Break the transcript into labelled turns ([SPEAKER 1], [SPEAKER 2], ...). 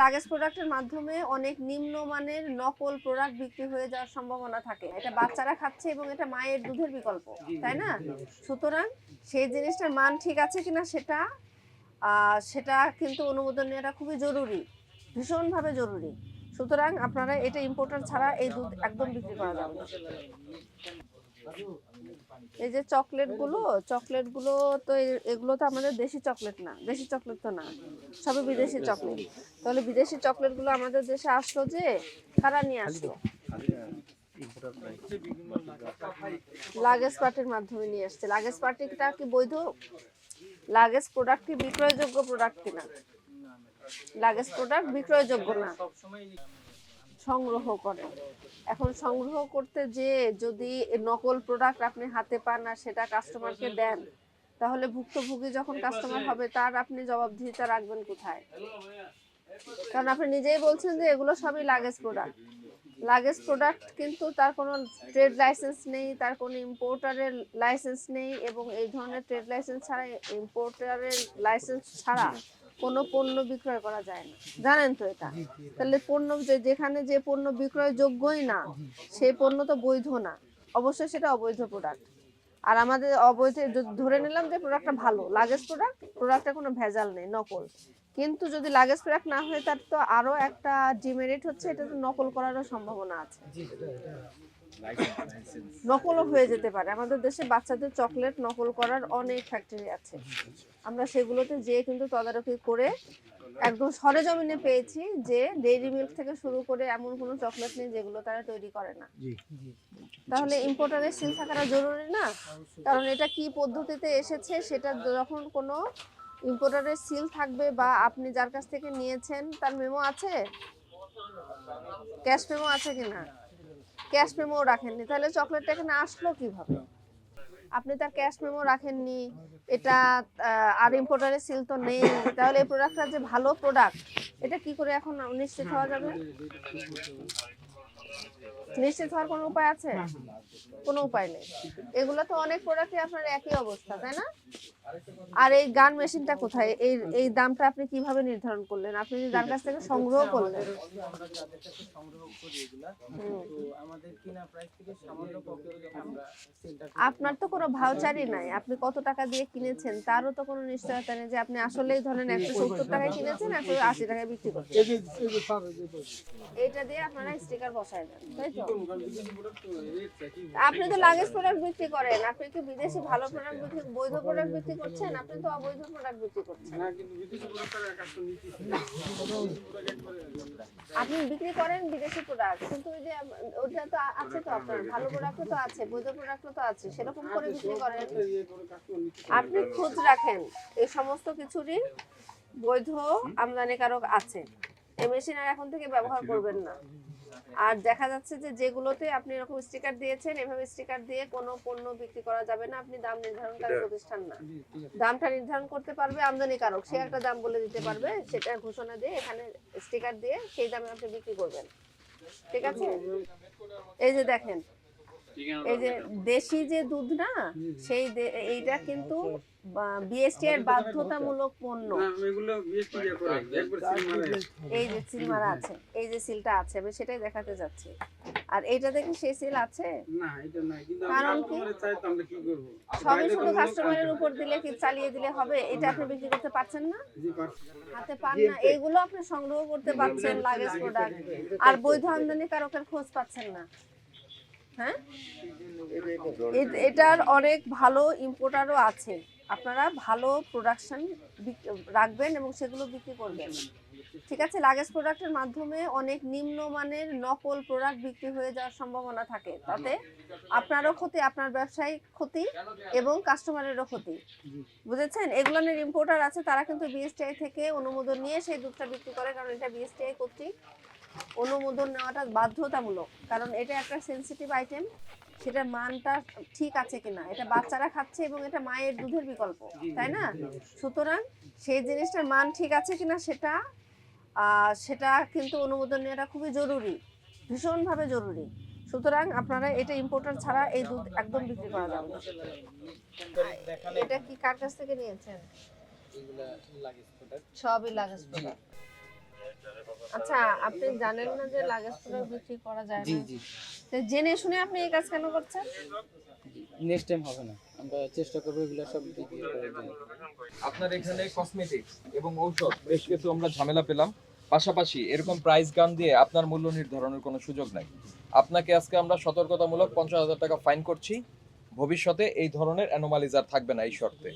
[SPEAKER 1] Luggage প্রোডাক্টের মাধ্যমে অনেক নিম্নমানের নকল প্রোডাক্ট বিক্রি হয়ে যাওয়ার সম্ভাবনা থাকে। এটা বাচ্চারা খাচ্ছে এবং এটা মায়ের দুধের বিকল্প তাই না? সুতরাং সেই জিনিসটার মান ঠিক আছে কিনা সেটা সেটা কিন্তু অনুমোদন নেওয়াটা খুবই জরুরি ভীষণভাবে জরুরি। সুতরাং আপনারা এটা ইম্পোর্টার ছাড়া এই দুধ একদম বিক্রি করা যাবে না। এই যে চকলেটগুলো চকলেটগুলো তো এগুলো তো আমাদের দেশি চকলেট না, দেশি চকলেট তো না, সবই বিদেশি চকলেট তাহলে বিদেশি চকলেটগুলো আমাদের দেশে আসলো যে, কারা নিয়ে আসলো? লাগেজ পার্টির মাধ্যমে নিয়ে আসছে লাগেজ পার্টিটা কি বৈধ? লাগেজ প্রোডাক্ট কি বিক্রয়যোগ্য প্রোডাক্ট কিনা? লাগেজ প্রোডাক্ট বিক্রয়যোগ্য না। সংগ্রহ করে। এখন সংগ্রহ করতে যে যদি নকল প্রোডাক্ট আপনি হাতে পান আর সেটা কাস্টমারকে দেন তাহলে ভুক্তভোগী যখন কাস্টমার হবে তার আপনি জবাবদিহিতা রাখবেন কোথায়? কারণ আপনি নিজেই বলছেন যে এগুলো সবই লাগেজ প্রোডাক্ট লাগেজ প্রোডাক্ট কিন্তু তার কোনো ট্রেড লাইসেন্স নেই তার কোনো ইম্পোর্টারের লাইসেন্স নেই এবং এই ধরনের ট্রেড লাইসেন্স ছাড়া ইম্পোর্টারের লাইসেন্স ছাড়া কোনো পণ্য বিক্রয় করা যায় না। জানেন তো এটা? তাহলে পণ্য যেখানে যে পণ্য বিক্রয় যোগ্যই না সেই পণ্য তো বৈধ না। অবশ্যই সেটা অবৈধ প্রোডাক্ট আর আমাদের অবৈধ, ধরে নিলাম যে প্রোডাক্টটা ভালো লাগেজ প্রোডাক্ট প্রোডাক্টটা কোনো ভেজাল নেই, নকল। কিন্তু যদি লাগেজ প্রোডাক্ট না হয় তার তো আরও একটা ডিমেরিট হচ্ছে এটা তো নকল করারও সম্ভাবনা আছে। নকলও হয়ে যেতে পারে। আমাদের দেশে বাচ্চাদের চকলেট নকল করার অনেক ফ্যাক্টরি আছে। আমরা সেগুলোতে যেয়ে কিন্তু তদারকি করে একদম সরেজমিনে পেয়েছি যে ডেইরি মিল্ক থেকে শুরু করে এমন কোনো চকলেট নেই যেগুলো তারা তৈরি করে না। তাহলে ইম্পোর্টারের সিল থাকাটা জরুরি না? কারণ এটা কি পদ্ধতিতে এসেছে সেটা যখন কোনো ইম্পোর্টারের সিল থাকবে বা আপনি যার কাছ থেকে নিয়েছেন, তার মেমো আছে? ক্যাশ মেমো আছে কিনা ক্যাশ মেমো রাখেননি। তাহলে চকলেটটা এখানে আসলো কীভাবে? আপনি তার ক্যাশ মেমো রাখেননি, এটা আর ইম্পোর্টারের সিল তো নেই, তাহলে এই প্রোডাক্টটা যে ভালো প্রোডাক্ট এটা কি করে এখন নিশ্চিত হওয়া যাবে? নিশ্চিত হওয়ার কোনো উপায় আছে? কোনো উপায় নেই। এগুলো তো অনেক প্রোডাক্টই আপনার একই অবস্থা, তাই না? আর এই গান মেশিনটা কোথায়? এই এই দামটা আপনি কীভাবে নির্ধারণ করলেন? আপনি যে যার কাছ থেকে সংগ্রহ করলেন।
[SPEAKER 2] আমরা যাদের কাছে সংগ্রহ করি এগুলা তো আমাদের কিনা প্রাইস থেকে সামান্য কম আমরা
[SPEAKER 1] আপনার তো কোনো ভাউচারই নাই। আপনি কত টাকা দিয়ে কিনেছেন? তারও তো কোনো নিশ্চয়তা নেই যে আপনি আসলেই ধরেন একশো সত্তর টাকায় কিনেছেন একশো আশি টাকায় বিক্রি করছেন। এইটা দিয়ে আপনারা স্টিকার বসায় দেন তাই তো? আপনি তো লাগেজ প্রোডাক্ট বিক্রি করেন। আপনি কি বিদেশি ভালো প্রোডাক্ট বিক্রি বৈধ প্রোডাক্ট বিক্রি করছেন? আপনি তো অবৈধ প্রোডাক্ট বিক্রি করছেন। আপনি বিক্রি করেন বিদেশি প্রোডাক্ট কিন্তু ওই যে ওটা তো আছে তো আপনার ভালো প্রোডাক্টও তো আছে বৈধ প্রোডাক্টও তো আছে সেরকম করে বিক্রি করেন। আপনি খোঁজ রাখেন এই সমস্ত কিছুরই বৈধ আমদানিকারক আছে। এই মেশিন আর এখন থেকে ব্যবহার করবেন না। আর দেখা যাচ্ছে যে যেগুলোতে আপনি এরকম স্টিকার দিয়েছেন এভাবে স্টিকার দিয়ে কোনো পণ্য বিক্রি করা যাবে না। আপনি দাম নির্ধারণকারী প্রতিষ্ঠান না। দামটা নির্ধারণ করতে পারবে আমদানিকারক। সে একটা দাম বলে দিতে পারবে সেটা ঘোষণা দিয়ে এখানে স্টিকার দিয়ে সেই দামে আপনি বিক্রি করবেন। ঠিক আছে? এই যে দেখেন এই যে দেশি যে দুধ না সেই এইটা কিন্তু বিএসটি এর বাধ্যতামূলক পণ্য। এই যে সিলমারা আছে এই যে সিলটা আছে আমি সেটাই দেখাতে যাচ্ছি। আর এইটা দেখি সেই সিল আছে?
[SPEAKER 3] না এটা নাই। কিন্তু
[SPEAKER 1] কারণ কি?
[SPEAKER 3] কাস্টমারের চাইতে আমরা কি করব?
[SPEAKER 1] সবই শুধু কাস্টমারের উপর দিলে কি চালিয়ে দিলে হবে? এটা আপনি বিক্রি করতে পারছেন না? হাতে পান না। এইগুলো আপনি সংগ্রহ করতে পারছেন লাগেজ প্রোডাক্ট আর বৈধ আমদানিকারকের খোঁজ পাচ্ছেন না। হ্যাঁ? এটার অনেক ভালো ইম্পোর্টারও আছে। আপনারা ভালো প্রোডাকশন রাখবেন এবং সেগুলো বিক্রি করবেন। ঠিক আছে? লাগেজ প্রোডাক্টের মাধ্যমে অনেক নিম্নমানের নকল প্রোডাক্ট বিক্রি হয়ে যাওয়ার সম্ভাবনা থাকে। তাতে আপনারও ক্ষতি, আপনার ব্যবসায়িক ক্ষতি এবং কাস্টমারেরও ক্ষতি। বুঝেছেন? এগুলোনের ইম্পোর্টার আছে, তারা কিন্তু বিএসটিআই থেকে অনুমোদন নিয়ে সেই দুধটা বিক্রি করে, কারণ এটা বিএসটিআই কর্তৃক অনুমোদন নেওয়াটা বাধ্যতামূলক। কারণ এটা একটা সেন্সিটিভ আইটেম সেটার মানটা ঠিক আছে কিনা। এটা বাচ্চারা খাচ্ছে এবং এটা মায়ের দুধের বিকল্প তাই না? সুতরাং সেই জিনিসটার মান ঠিক আছে কিনা সেটা সেটা কিন্তু অনুমোদন নেওয়াটা খুবই জরুরি ভীষণভাবে জরুরি। সুতরাং আপনারা এটা ইম্পোর্টার ছাড়া এই দুধ একদম বিক্রি করা যাবে না। এটা কি কার কাছ থেকে নিয়েছেন? সবই লাগেজ প্রোডাক্ট আচ্ছা আপনি জানেন না যে লাগেজ প্রোডাক্ট বিক্রি করা যায়
[SPEAKER 2] জি
[SPEAKER 1] না?
[SPEAKER 2] জি।
[SPEAKER 1] তো জেনে শুনে আপনি এই কাজ কেন করছেন?
[SPEAKER 2] নেক্সট টাইম হবে না। আমরা চেষ্টা করব এগুলো সব বিক্রি জন্য।
[SPEAKER 4] আপনার এখানে কসমেটিক্স এবং ঔষধ বেশ কিছু আমরা ঝামেলা পেলাম। পাশাপাশি এরকম প্রাইস গান দিয়ে আপনার মূল্য নির্ধারণের কোনো সুযোগ নাই। আপনাকে আজকে আমরা সতর্কতামূলক পঞ্চাশ হাজার টাকা ফাইন করছি। ভবিষ্যতে এই ধরনের অ্যানোমালিজ আর থাকবে না এই শর্তে।